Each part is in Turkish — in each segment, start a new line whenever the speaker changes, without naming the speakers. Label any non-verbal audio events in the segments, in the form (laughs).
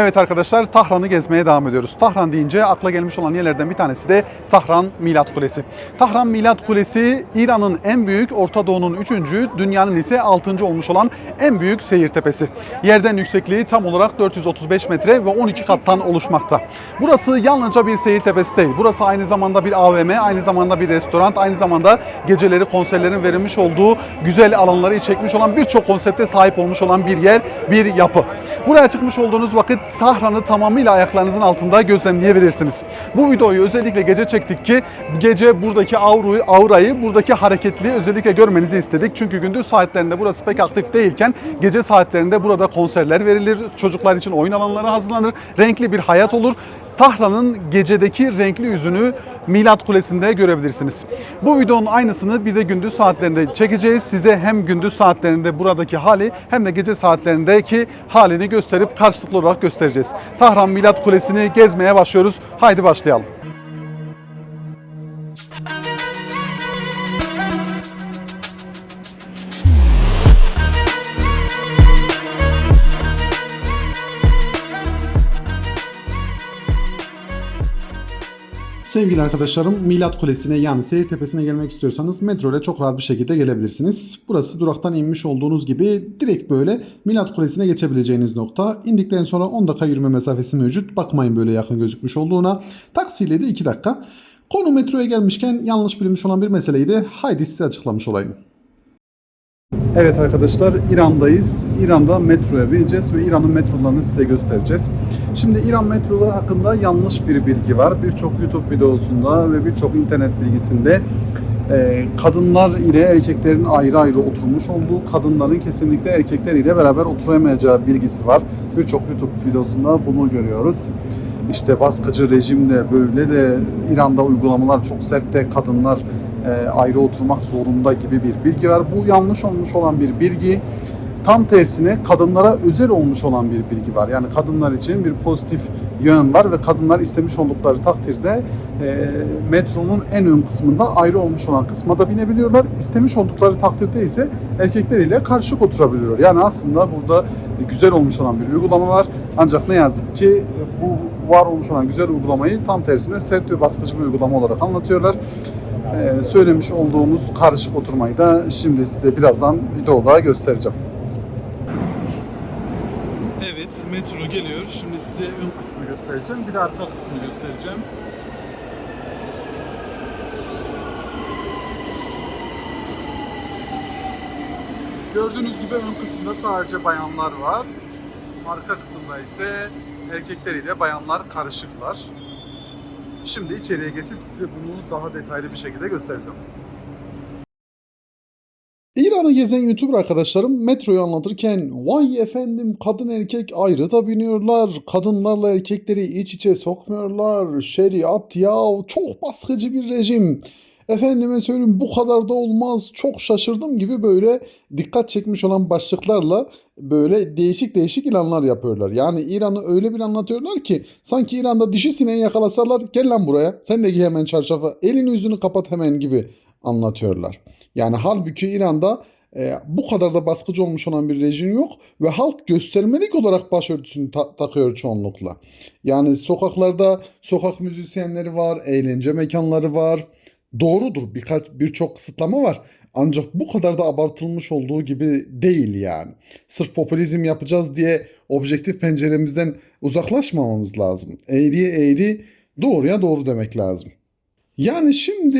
Evet arkadaşlar Tahran'ı gezmeye devam ediyoruz. Tahran deyince akla gelmiş olan yerlerden bir tanesi de Tahran Milat Kulesi. Tahran Milat Kulesi İran'ın en büyük, Orta Doğu'nun üçüncü, dünyanın ise altıncı olmuş olan en büyük seyir tepesi. Yerden yüksekliği tam olarak 435 metre ve 12 kattan oluşmakta. Burası yalnızca bir seyir tepesi değil. Burası aynı zamanda bir AVM, aynı zamanda bir restoran, aynı zamanda geceleri konserlerin verilmiş olduğu güzel alanları çekmiş olan birçok konsepte sahip olmuş olan bir yer, bir yapı. Buraya çıkmış olduğunuz vakit Sahran'ı tamamıyla ayaklarınızın altında gözlemleyebilirsiniz. Bu videoyu özellikle gece çektik ki gece buradaki aurayı, aurayı buradaki hareketliği özellikle görmenizi istedik. Çünkü gündüz saatlerinde burası pek aktif değilken gece saatlerinde burada konserler verilir, çocuklar için oyun alanları hazırlanır, renkli bir hayat olur. Tahran'ın gecedeki renkli yüzünü Milat Kulesi'nde görebilirsiniz. Bu videonun aynısını bir de gündüz saatlerinde çekeceğiz. Size hem gündüz saatlerinde buradaki hali hem de gece saatlerindeki halini gösterip karşılıklı olarak göstereceğiz. Tahran Milat Kulesi'ni gezmeye başlıyoruz. Haydi başlayalım. Sevgili arkadaşlarım, Milat Kulesi'ne yani Seyir Tepesi'ne gelmek istiyorsanız metro ile çok rahat bir şekilde gelebilirsiniz. Burası duraktan inmiş olduğunuz gibi direkt böyle Milat Kulesi'ne geçebileceğiniz nokta. İndikten sonra 10 dakika yürüme mesafesi mevcut. Bakmayın böyle yakın gözükmüş olduğuna. Taksiyle de 2 dakika. Konu metroya gelmişken yanlış bilinmiş olan bir meseleyi de haydi size açıklamış olayım. Evet arkadaşlar İran'dayız. İran'da metroya bineceğiz ve İran'ın metrolarını size göstereceğiz. Şimdi İran metroları hakkında yanlış bir bilgi var. Birçok YouTube videosunda ve birçok internet bilgisinde e, kadınlar ile erkeklerin ayrı ayrı oturmuş olduğu, kadınların kesinlikle erkekler ile beraber oturamayacağı bilgisi var. Birçok YouTube videosunda bunu görüyoruz. İşte baskıcı rejimde böyle de İran'da uygulamalar çok sert de kadınlar ayrı oturmak zorunda gibi bir bilgi var. Bu yanlış olmuş olan bir bilgi. Tam tersine kadınlara özel olmuş olan bir bilgi var. Yani kadınlar için bir pozitif yön var ve kadınlar istemiş oldukları takdirde e, metronun en ön kısmında ayrı olmuş olan kısma da binebiliyorlar. İstemiş oldukları takdirde ise erkekleriyle karışık oturabiliyorlar. Yani aslında burada güzel olmuş olan bir uygulama var. Ancak ne yazık ki bu var olmuş olan güzel uygulamayı tam tersine sert ve baskıcı bir uygulama olarak anlatıyorlar. Ee, söylemiş olduğumuz karışık oturmayı da şimdi size birazdan videoda göstereceğim. Evet, metro geliyor. Şimdi size ön kısmı göstereceğim. Bir de arka kısmı göstereceğim. Gördüğünüz gibi ön kısımda sadece bayanlar var. Arka kısımda ise erkekler ile bayanlar karışıklar. Şimdi içeriye geçip size bunu daha detaylı bir şekilde göstereceğim. İran'ı gezen YouTuber arkadaşlarım metroyu anlatırken vay efendim kadın erkek ayrı da biniyorlar. Kadınlarla erkekleri iç içe sokmuyorlar. Şeriat ya çok baskıcı bir rejim. Efendime söyleyeyim bu kadar da olmaz çok şaşırdım gibi böyle dikkat çekmiş olan başlıklarla böyle değişik değişik ilanlar yapıyorlar. Yani İran'ı öyle bir anlatıyorlar ki sanki İran'da dişi sineği yakalasalar gel lan buraya sen de giy hemen çarşafa elini yüzünü kapat hemen gibi anlatıyorlar. Yani halbuki İran'da e, bu kadar da baskıcı olmuş olan bir rejim yok ve halk göstermelik olarak başörtüsünü ta- takıyor çoğunlukla. Yani sokaklarda sokak müzisyenleri var, eğlence mekanları var. Doğrudur birkaç birçok kısıtlama var. Ancak bu kadar da abartılmış olduğu gibi değil yani. Sırf popülizm yapacağız diye objektif penceremizden uzaklaşmamamız lazım. Eğriye eğri, doğruya doğru demek lazım. Yani şimdi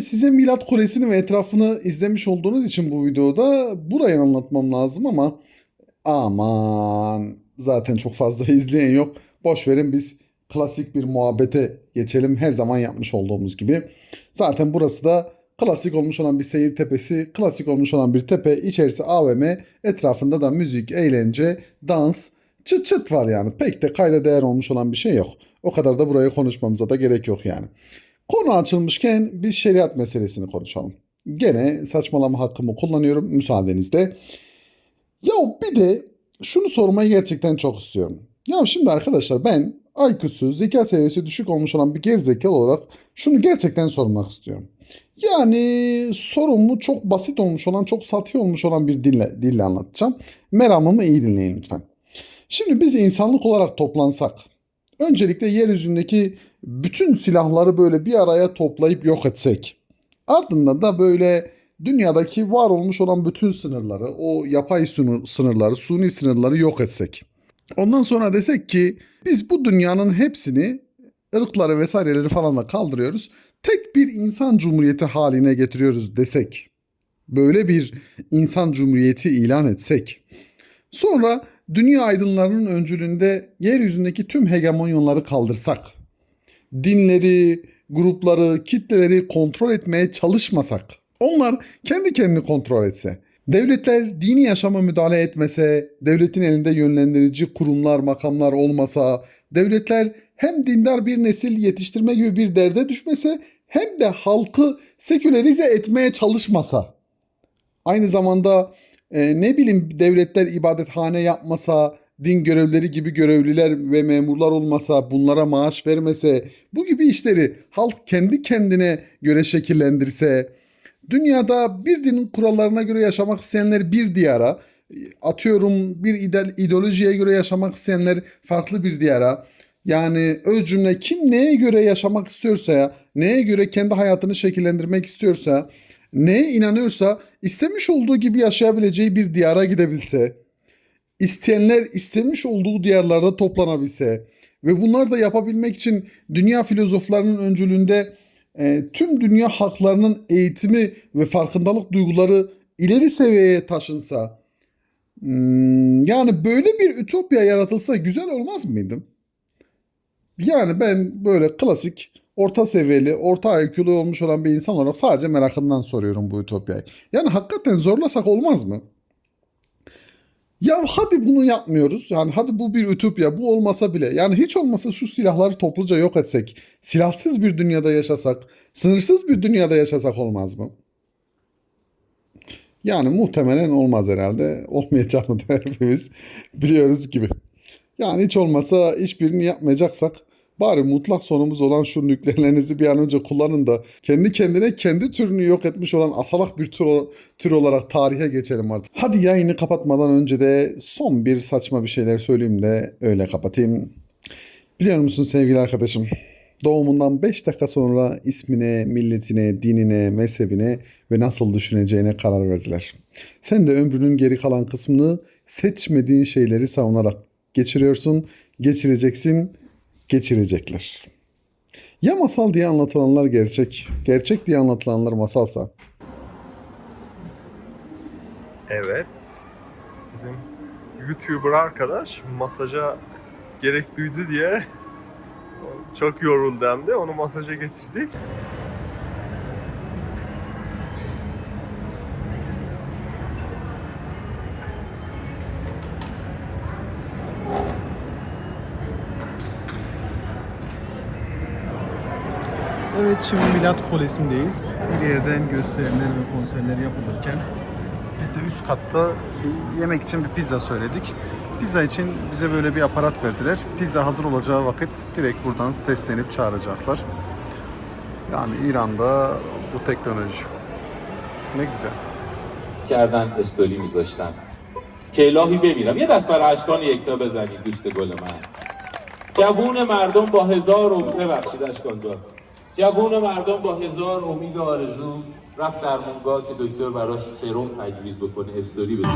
size Milat Kulesi'ni ve etrafını izlemiş olduğunuz için bu videoda burayı anlatmam lazım ama aman zaten çok fazla (laughs) izleyen yok. Boş verin biz klasik bir muhabbete geçelim her zaman yapmış olduğumuz gibi. Zaten burası da klasik olmuş olan bir seyir tepesi, klasik olmuş olan bir tepe, içerisi AVM, etrafında da müzik, eğlence, dans, çıt çıt var yani. Pek de kayda değer olmuş olan bir şey yok. O kadar da burayı konuşmamıza da gerek yok yani. Konu açılmışken biz şeriat meselesini konuşalım. Gene saçmalama hakkımı kullanıyorum müsaadenizle. Ya bir de şunu sormayı gerçekten çok istiyorum. Ya şimdi arkadaşlar ben IQ'su, zeka seviyesi düşük olmuş olan bir gerizekalı olarak şunu gerçekten sormak istiyorum. Yani sorumu çok basit olmuş olan, çok sati olmuş olan bir dille, dille anlatacağım. Meramımı iyi dinleyin lütfen. Şimdi biz insanlık olarak toplansak, öncelikle yeryüzündeki bütün silahları böyle bir araya toplayıp yok etsek, ardından da böyle dünyadaki var olmuş olan bütün sınırları, o yapay sınır, sınırları, suni sınırları yok etsek. Ondan sonra desek ki biz bu dünyanın hepsini ırkları vesaireleri falanla kaldırıyoruz. Tek bir insan cumhuriyeti haline getiriyoruz desek. Böyle bir insan cumhuriyeti ilan etsek. Sonra dünya aydınlarının öncülüğünde yeryüzündeki tüm hegemonyonları kaldırsak. Dinleri, grupları, kitleleri kontrol etmeye çalışmasak. Onlar kendi kendini kontrol etse. Devletler dini yaşama müdahale etmese, devletin elinde yönlendirici kurumlar, makamlar olmasa, devletler hem dindar bir nesil yetiştirme gibi bir derde düşmese hem de halkı sekülerize etmeye çalışmasa. Aynı zamanda e, ne bileyim devletler ibadethane yapmasa, din görevlileri gibi görevliler ve memurlar olmasa, bunlara maaş vermese, bu gibi işleri halk kendi kendine göre şekillendirse, dünyada bir dinin kurallarına göre yaşamak isteyenler bir diyara, atıyorum bir ide- ideolojiye göre yaşamak isteyenler farklı bir diyara, yani öz cümle kim neye göre yaşamak istiyorsa ya, neye göre kendi hayatını şekillendirmek istiyorsa, neye inanıyorsa istemiş olduğu gibi yaşayabileceği bir diyara gidebilse, isteyenler istemiş olduğu diyarlarda toplanabilse ve bunlar da yapabilmek için dünya filozoflarının öncülüğünde e, tüm dünya halklarının eğitimi ve farkındalık duyguları ileri seviyeye taşınsa, hmm, yani böyle bir ütopya yaratılsa güzel olmaz mıydı? Yani ben böyle klasik, orta seviyeli, orta IQ'lu olmuş olan bir insan olarak sadece merakımdan soruyorum bu ütopyayı. Yani hakikaten zorlasak olmaz mı? Ya hadi bunu yapmıyoruz. Yani hadi bu bir ütopya. Bu olmasa bile. Yani hiç olmasa şu silahları topluca yok etsek. Silahsız bir dünyada yaşasak. Sınırsız bir dünyada yaşasak olmaz mı? Yani muhtemelen olmaz herhalde. Olmayacağını da (laughs) hepimiz biliyoruz gibi. Yani hiç olmasa hiçbirini yapmayacaksak bari mutlak sonumuz olan şu nükleerlerinizi bir an önce kullanın da kendi kendine kendi türünü yok etmiş olan asalak bir tür, tür olarak tarihe geçelim artık. Hadi yayını kapatmadan önce de son bir saçma bir şeyler söyleyeyim de öyle kapatayım. Biliyor musun sevgili arkadaşım? Doğumundan 5 dakika sonra ismine, milletine, dinine, mezhebine ve nasıl düşüneceğine karar verdiler. Sen de ömrünün geri kalan kısmını seçmediğin şeyleri savunarak geçiriyorsun, geçireceksin, geçirecekler. Ya masal diye anlatılanlar gerçek, gerçek diye anlatılanlar masalsa?
Evet. Bizim YouTuber arkadaş masaja gerek duydu diye (laughs) çok yoruldu hem de onu masaja getirdik.
şimdi Milat Kulesi'ndeyiz. Bir yerden gösterimler ve konserler yapılırken biz de üst katta bir yemek için bir pizza söyledik. Pizza için bize böyle bir aparat verdiler. Pizza hazır olacağı vakit direkt buradan seslenip çağıracaklar. Yani İran'da bu teknoloji. Ne güzel.
کردن استوری میذاشتن که الهی بمیرم یه دست بر اشکان یکتا بزنید دوست گل من جوون مردم با هزار امید ببخشید اشکان جان جوون مردم با هزار امید و آرزو رفت در مونگاه که دکتر براش سرم تجویز بکنه استوری بده.